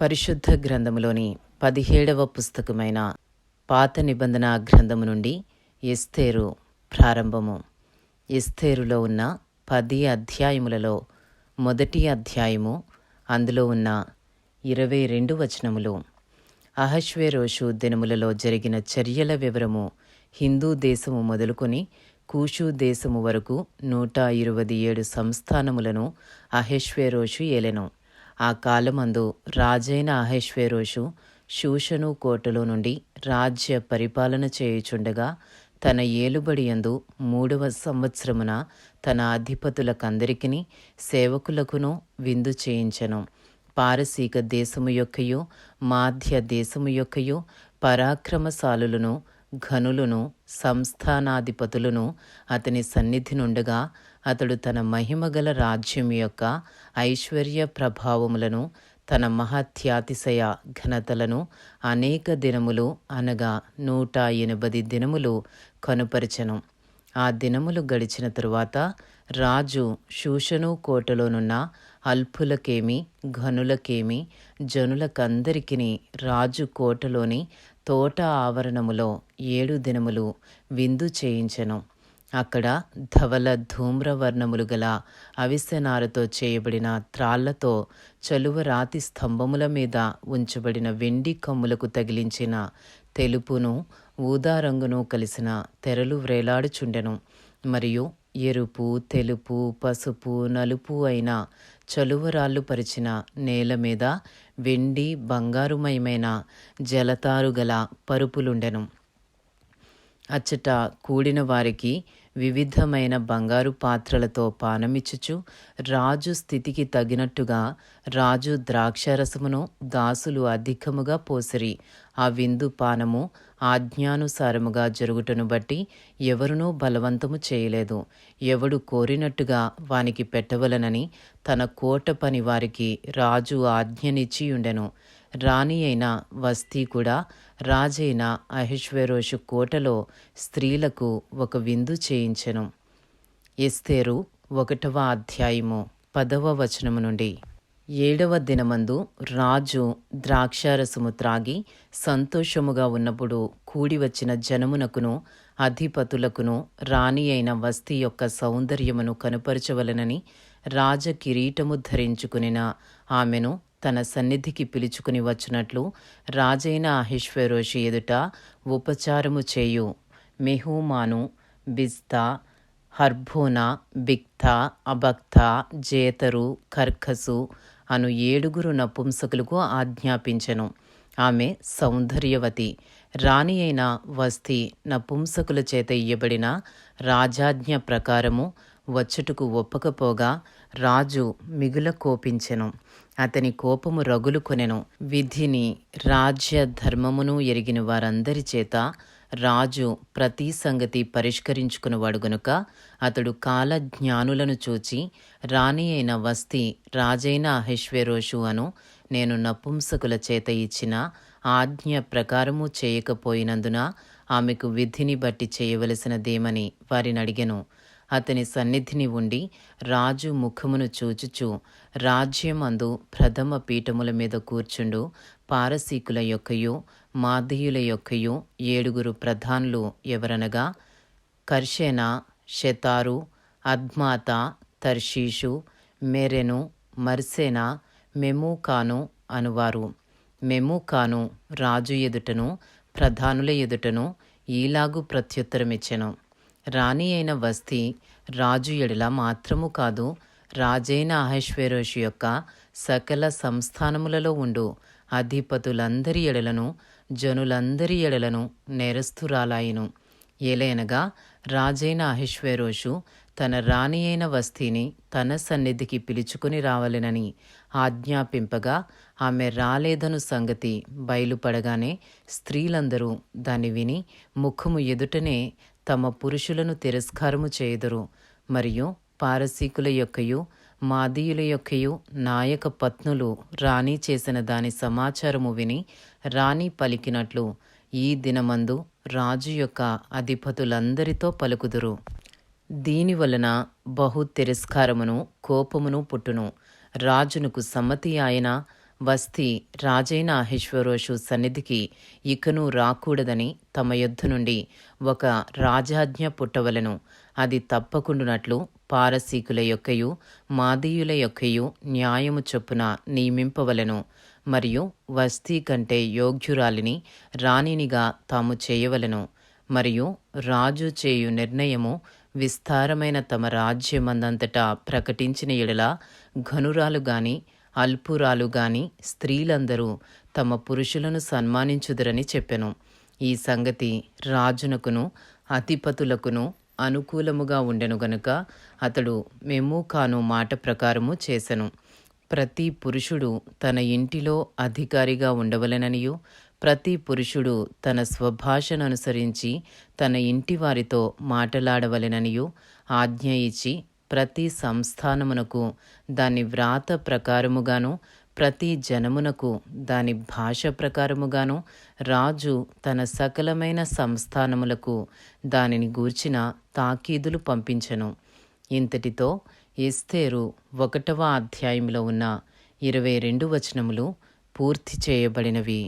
పరిశుద్ధ గ్రంథములోని పదిహేడవ పుస్తకమైన పాత నిబంధన గ్రంథము నుండి ఎస్తేరు ప్రారంభము. ఎస్తేరులో ఉన్న పది అధ్యాయములలో మొదటి అధ్యాయము అందులో ఉన్న ఇరవై రెండు వచనములు. అహశ్వేరోషు దినములలో జరిగిన చర్యల వివరము హిందూ దేశము మొదలుకొని కూషు దేశము వరకు నూట ఇరవై ఏడు సంస్థానములను అహశ్వేరోషు ఏలెను. ఆ కాలమందు రాజైన అహేశ్వేరోషు శూషను కోటలో నుండి రాజ్య పరిపాలన చేయుచుండగా తన ఏలుబడి యందు మూడవ సంవత్సరమున తన అధిపతులకందరికిని సేవకులకును విందు చేయించెను. పారసీక దేశము యొక్కయు మాధ్య దేశము యొక్కయు పరాక్రమశాలులను ఘనులను సంస్థానాధిపతులను అతని సన్నిధి నుండగా అతడు తన మహిమగల రాజ్యం యొక్క ఐశ్వర్య ప్రభావములను తన మహత్యాతిశయ ఘనతలను అనేక దినములు అనగా నూట ఎనభది దినములు కనుపరచను. ఆ దినములు గడిచిన తరువాత రాజు శూషను కోటలోనున్న అల్పులకేమి ఘనులకేమి జనులకందరికీ రాజు కోటలోని తోట ఆవరణములో ఏడు దినములు విందు చేయించెను. అక్కడ ధవల ధూమ్రవర్ణములు గల అవిసెనారతో చేయబడిన త్రాళ్ళతో చలువ రాతి స్తంభముల మీద ఉంచబడిన వెండి కమ్ములకు తగిలించిన తెలుపును ఊదా రంగును కలిసిన తెరలు వ్రేలాడుచుండెను. మరియు ఎరుపు తెలుపు పసుపు నలుపు అయిన చలువరాళ్ళు పరిచిన నేల మీద వెండి బంగారుమయమైన జలతారుగల పరుపులుండెను. అచ్చట కూడిన వారికి వివిధమైన బంగారు పాత్రలతో పానమిచ్చుచు రాజు స్థితికి తగినట్టుగా రాజు ద్రాక్షరసమును దాసులు అధికముగా పోసిరి. ఆ విందు పానము ఆజ్ఞానుసారముగా జరుగుటను బట్టి ఎవరునూ బలవంతము చేయలేదు. ఎవడు కోరినట్టుగా వానికి పెట్టవలనని తన కోట పని వారికి రాజు ఆజ్ఞనిచ్చియుండెను. రాణి అయిన వస్తీ కూడా రాజైన అహిష్వరోషు కోటలో స్త్రీలకు ఒక విందు చేయించెను. ఎస్తేరు ఒకటవ అధ్యాయము పదవ వచనము నుండి. ఏడవ దినమందు రాజు ద్రాక్షారసము త్రాగి సంతోషముగా ఉన్నప్పుడు కూడి వచ్చిన జనమునకును అధిపతులకును రాణి అయిన వస్తి యొక్క సౌందర్యమును కనుపరచవలనని రాజ కిరీటము ధరించుకునిన ఆమెను తన సన్నిధికి పిలుచుకుని వచ్చినట్లు రాజైన అహిష్వేరోషి ఎదుట ఉపచారము చేయు. మెహూమాను బిస్తా హర్భోనా బిక్త అబక్తా జేతరు కర్కసు అను ఏడుగురు నపుంసకులకు ఆజ్ఞాపించెను. ఆమె సౌందర్యవతి. రాణి అయిన వస్తి నపుంసకుల చేత ఇయ్యబడిన రాజాజ్ఞ ప్రకారము వచ్చుటకు ఒప్పకపోగా రాజు మిగుల కోపించెను అతని కోపము రగులు కొనెను విధిని రాజ్య ధర్మమును ఎరిగిన వారందరి చేత రాజు ప్రతి సంగతి పరిష్కరించుకునేవాడు గనుక అతడు కాల జ్ఞానులను చూచి రాణి అయిన వస్తి రాజైన అహశ్వేరోషు అను నేను నపుంసకుల చేత ఇచ్చిన ఆజ్ఞ ప్రకారము చేయకపోయినందున ఆమెకు విధిని బట్టి చేయవలసినదేమని వారిని అడిగెను. అతని సన్నిధిని ఉండి రాజు ముఖమును చూచుచు రాజ్యమందు ప్రథమ పీఠముల మీద కూర్చుండు. పారసీకుల యొక్కయు మాదీయుల యొక్కయు ఏడుగురు ప్రధానులు ఎవరనగా కర్షేన షెతారు అద్మాత తర్షీషు మెరెను మర్సేన మెమూకాను అనువారు. మెమూకాను రాజు ఎదుటను ప్రధానుల ఎదుటను ఈలాగు ప్రత్యుత్తరమిచ్చెను. రాణి అయిన వస్తి రాజు ఎడల మాత్రము కాదు రాజైన అహశ్వేరోషు యొక్క సకల సంస్థానములలో ఉండు. అధిపతులందరి ఎడలను జనులందరి ఎడలను నేరస్తురాలాయిను ఏలైనగా రాజైన అహిష్వేరోషు తన రాణి అయిన వస్తీని తన సన్నిధికి పిలుచుకుని రావలెనని ఆజ్ఞాపింపగా ఆమె రాలేదను సంగతి బయలుపడగానే స్త్రీలందరూ దాన్ని విని ముఖము ఎదుటనే తమ పురుషులను తిరస్కారము చేయుదురు. మరియు పారసీకుల యొక్కయు మాదీయుల యొక్కయు నాయక పత్నులు రాణి చేసిన దాని సమాచారము విని రాణి పలికినట్లు ఈ దినమందు రాజు యొక్క అధిపతులందరితో పలుకుదురు. దీని వలన బహు తిరస్కారమును కోపమును పుట్టును. రాజునకు సమ్మతి ఆయన వస్తి రాజైన అహిశ్వరోషు సన్నిధికి ఇకను రాకూడదని తమ యొద్ద నుండి ఒక రాజాజ్ఞ పుట్టవలను. అది తప్పకుండునట్లు పారసీకుల యొక్కయు మాదీయుల యొక్కయు న్యాయము చొప్పున నియమింపవలెను. మరియు వస్తీ కంటే యోగ్యురాలిని రాణినిగా తాము చేయవలను. మరియు రాజు చేయు నిర్ణయము విస్తారమైన తమ రాజ్యమందంతటా ప్రకటించిన ఎడల ఘనురాలు గాని అల్పురాలు గాని స్త్రీలందరూ తమ పురుషులను సన్మానించుదురని చెప్పెను. ఈ సంగతి రాజునకును అధిపతులకును అనుకూలముగా ఉండెను గనుక అతడు మెమూకాను మాట ప్రకారము చేసెను. ప్రతి పురుషుడు తన ఇంటిలో అధికారిగా ఉండవలెననియు ప్రతి పురుషుడు తన స్వభాషను అనుసరించి తన ఇంటి వారితో మాటలాడవలెననియు ఆజ్ఞ ఇచ్చి ప్రతి సంస్థానమునకు దాని వ్రాత ప్రకారముగాను ప్రతి జనమునకు దాని భాష ప్రకారముగాను రాజు తన సకలమైన సంస్థానములకు దానిని గూర్చిన తాకీదులు పంపించెను. ఇంతటితో ఎస్తేరు ఒకటవ అధ్యాయంలో ఉన్న ఇరవై రెండు వచనములు పూర్తి చేయబడినవి.